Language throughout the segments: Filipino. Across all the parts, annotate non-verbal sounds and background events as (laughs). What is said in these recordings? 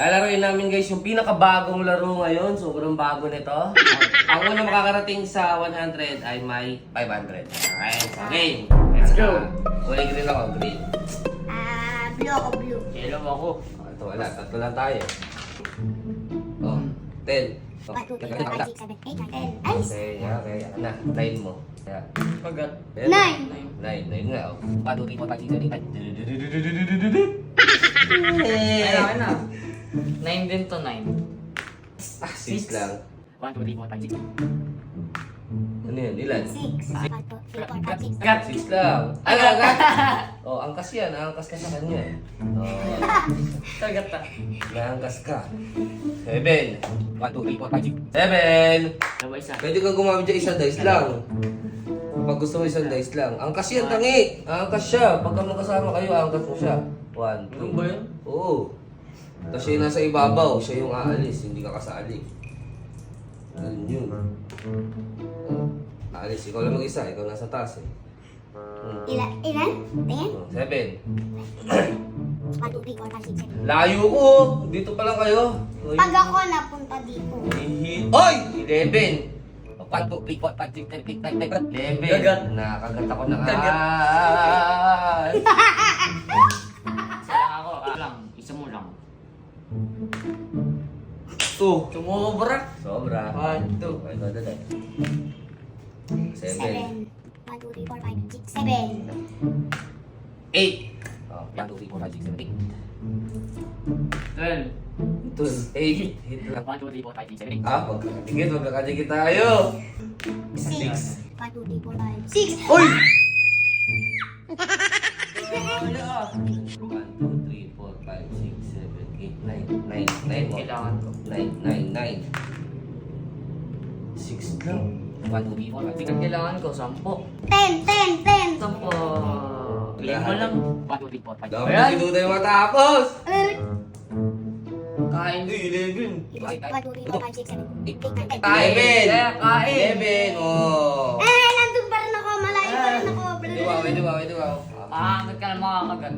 Lalaroin namin guys yung pinakabagong laro ngayon. Sobrang bago nito. Ang una makakarating sa 100 ay may 500. Okay, so game. Let's go. Kulay green ako, green. Ah, blue ako, blue. Yellow ako. Oh, ito wala, tatlo lang tayo. Oh, 10. Oh, 1, 2, 3, 4, 5, 6, 7, 8, 9, 10. Ay! Okay, okay. Ano na, 9 mo. Yeah. Pagat. Nine. 9, 9 nga. Oh. 1, 2, 3, 4, 5, 6, 7, 8. Ay, okay na. 9 din to, 9. Ah, 6 lang. 1, 2, 3, 4, 5, 6. Ano yun? Ilan? 6. 1, 2, 3, 4, 5, 6. Gat. 6 lang. Ay, agad! Oh, angkas yan. Angkas ka sa kanya. Oh, Kagat ta. naangkas ka. 7. 1, 2, 3, 4, 5, 6. 7! Dalawa isa. Pwede kang gumamit dyan isang dice lang. Pag gusto mo isang dice lang. Angkas yan, tangi! Angkas siya. Pagka magkasama kayo, angkas mo siya. 1, 2. Ganun ba yun? Oo. Tapos siya yung nasa ibabaw, siya yung aalis, hindi ka kasali. Ganun yun. Oh, aalis, ikaw lang mag-isa, ikaw nasa taas eh. Hmm. Ilan? Ilan? Tingin? Oh, seven. 1, 2, 3, 4, 5, 6, 7. Layo ko! Dito pa lang kayo. Uy. Pag ako napunta dito. Oy! Eleven! Pato, pick, what, patik, tik, tik, tik, tik, Eleven. Gagat. Nakagat ako ng Gagat. ay. (laughs) Two. Sumobra. Sobra. One, two. Ay, ito, ito. Seven. 7. 1, 2, 3, 4, 5, 6, 7. Eight. Oh, one, two, three, four, five, six, seven, eight. 12. Ito, eight. Hit lang. 1, 2, 3, 4, 5, 6, 7, 8. Ah, magkakadikit, magkakadikit tayo. 6. 1, 2, 3, 4, 5, 6. Uy! Wala. 1, 2, 3, 4, 5, 6, 7, 8, 9. 9. 9 mo. Kailangan ko. 9, 9, 9. 6 lang. 1, 2, 3, 4, 5, 6. Ang kailangan ko, 10. 10, 10, 10. 10. Lima lang. 1, 2, 3, 4, 5. Dapat Ayan. si Duday matapos. Kain. Uy, 11. 1, 2, 3, 4, 5, 6, 7, 8, 9, 10. Kain. 11. Kaya kain. 11. Oh. Eh, nandun pa rin ako. Malayo pa rin ako. Pwede ba, pwede ba, pwede ba? Maangat ka na makakagat.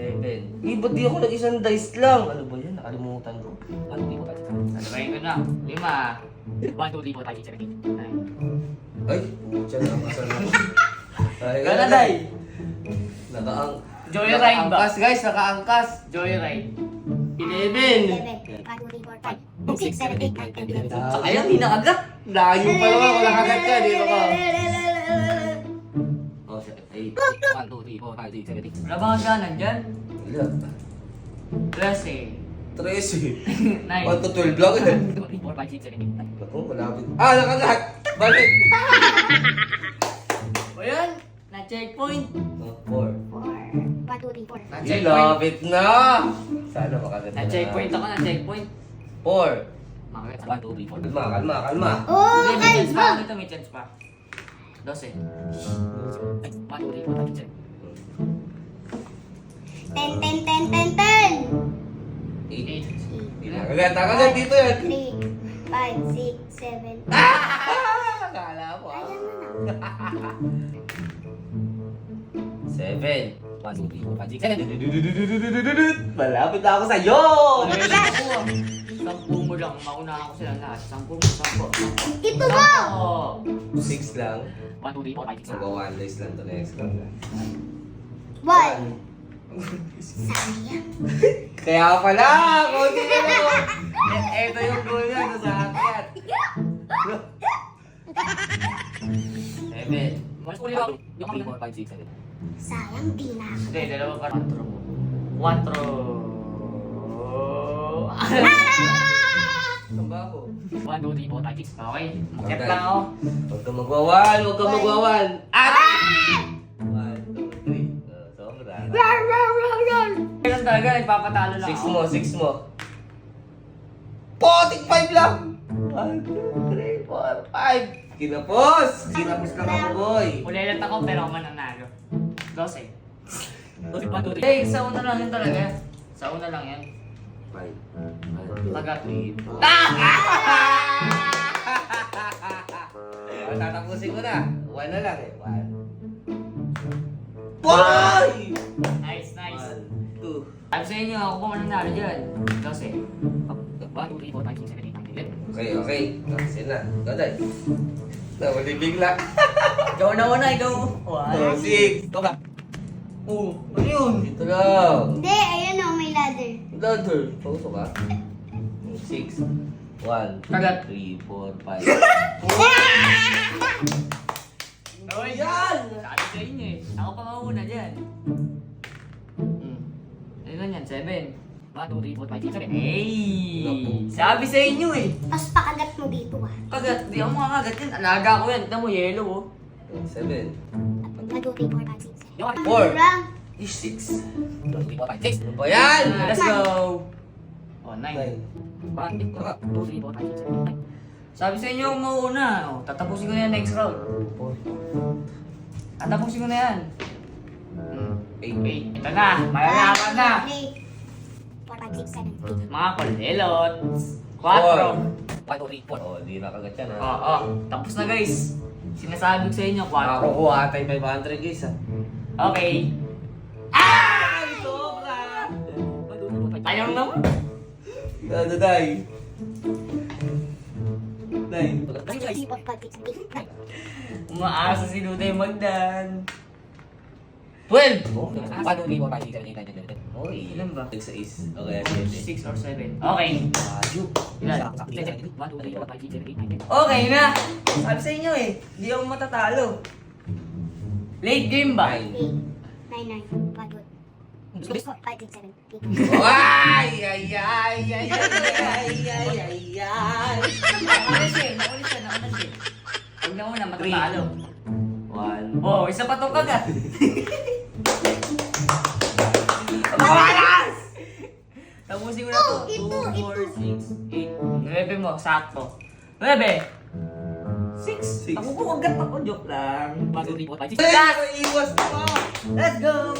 7. Eh, ba't di ako nag-isang dice lang? Ano ba yan? Nakalimutan ko. Ano, di ko pa Sabayin ko na. Lima. 1, 2, 3, 4, 5, 6, 7, 8, 9. Ay, putya na. Masal na. Ay, Gana, day. Nakaang... Joyride ba? Nakaangkas, guys. Nakaangkas. Joyride. 11. 11. 1, 2, 3, 4, 5, 6, 7, 8, 9, 10, 11. Ayaw, di nakagat. Layo pa naman. Kung nakagat ka, dito ka. Oh, 8. 1, 2, 3, 4, 5, 6, 7, 8. Wala ba kang ganan dyan? Ilan? 13. 13. 9. 1 to 12 lang eh. 2, 3, 4, 5, 6, 7, 8. Ako, malapit. Ah, nakagat! Balik! O yan. Na-checkpoint. Oh, 4. 4. 1, 2, 3, 4. Ay, Na-checkpoint. lapit na! Sana makagat na. Na-checkpoint ako. Na-checkpoint. 4. Makagat. 1, 2, 3, 4. Kalma, kalma, kalma. Oh, Hindi, may chance pa. may chance pa. 12. Ay, 1, 2, 3, 4, 5, 6, 7. 10, 10, 10, 10, 10. 8. 8. Nakagat, nakagat dito yan. 3, 5, 6, 7. Ah! Kala mo. Ayan na na. 7. 1, 2, 3, 4, 5, 6, 7. Malapit na ako sa'yo! Sampu mo lang. Mauna ako sila lahat. Sampu mo, sampu. Ito mo! Sampu. 6 lang. 1, 2, 3, 4, 5, 6, 7. Magawa one days lang to next lang. 1. Sayang. Kaya pala! Kunti na lang! Ito yung goal niya sa akyat. 7. Mas uli ako. 3, 4, 5, 6, 7. Sayang, di na. Hindi, dalawa pa. 1 throw. 1 throw. Saan ba ako? 1, 2, 3, 4, 5, 6. Okay. Makyat lang ako. Huwag ka magwawan! Huwag ka magwawan! Ah! 1, 2, 3. Uh, sobra. Kailan talaga, nagpapatalo lang 6 ako. mo, 6 mo. Potik 5 lang! 1, 2, 3, 4, 5. Kinapos! Kinapos ka nga, boy. Ulilat ako pero ako mananalo. 12. 1, 2, 3. Eh, (laughs) sa una lang yun talaga. Sa una lang yan. 5. (laughs) Tagat. (laughs) Tatapusin ko na. 1 na lang eh. 1. Boy! Nice, nice. 1, 2, Sabi sa inyo, ako pa mananalo dyan. 12. 1, 2, 3, 4, 5, 6, 7, 8, 9, 10. Okay, okay. Kasi na. Gaday. Nawali bigla. (laughs) Ikaw na una, ikaw. Oh, six. Ito ka. Oo, ano yun? Ito lang. Hindi, ayun o, may ladder. Ladder. Pauso ka? Six. One, Kagat. three, four, five. Oh, yan! Sabi sa inyo eh. Ako pa mauna dyan. Hmm. Ano lang yan? 7. 1, 2, 3, 4, 5, 6, 7. Hey! Sabi sa inyo eh. Tapos pakagat mo dito ah. Kagat, di ako makakagat yan. Alaga ko yan. Tignan mo, yellow oh. Seven. 1, 2, 3, 4, 5, 6, 7. Yung Four. 6. 1, 2, 3, 4, 5, 6. Ano ba yan? Let's go! Oh, 9. Nine. Bakit ko ka bulibo na Sabi sa inyo, mauuna. O, tatapusin ko na yan next round. Tatapusin ko na yan. Hmm. Wait, wait. Ito na. Malalaman na. Mga kolelot. Quatro. Quatro, four. Oh, di na kagat yan. Oo, oh, Tapos na, guys. Sinasabi ko sa inyo, quatro. Ako ko ata yung 500, guys, ha? Okay. Ah! Sobra! Ayaw naman. Ano, Day? Day. Umaasa si Luday magdan. 12! Oh, paano hindi mo pa dito dito dito dito? Oy. Ilan ba? 6 is. Okay, 7. 6 or 7. Okay. Ayun. Okay na. Sabi sa inyo eh, hindi ako matatalo. Late game ba? 9. 9-9. 3, 4, 5, 6, 7, 8. Ay, ay, ay, ay, ay, ay, ay, ay, ay. Nauna siya, eh, nauna siya, nauna siya. Huwag na una, matatalo. One. Oh, isa pa tong kagat. Malas! Tapusin ko na to. Oh, ito, 2, 4, 6, 8. 9 mo, sakto. 9. 6. Six. Ako po kagat ako, joke lang. 1, 2, 3, 4, 5, 6. Ay, Last! iwas mo! Let's go!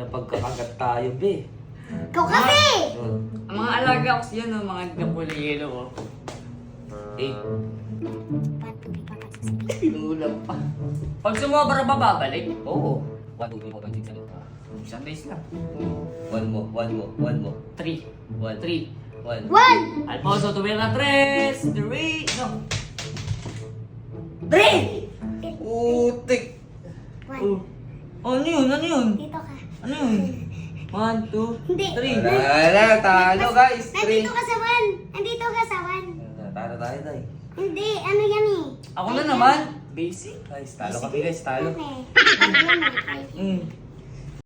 Napagkakagat tayo, be. Ikaw kasi! Ang mga alaga ko siya, no, mga yellow, oh. Eight. 1, 2, 3, 4, 5, 6, 7, 8. Pinulang pa. Pag sumobra ba babalik? Oo. One, two, three, four, five, six, seven. Isang days lang. One mo, one mo, one mo. 3. One. 3. One. 1! Alfonso Tubera 3. 3. No. 3! Ano yun? 1, 2, Hindi. 3. Wala, talo guys. Three. Nandito ka sa 1. Nandito ka sa 1. Talo tayo, day. Hindi, ano yan eh? Ako na naman. Basic. Guys, talo kami guys, talo. Eh? Mm.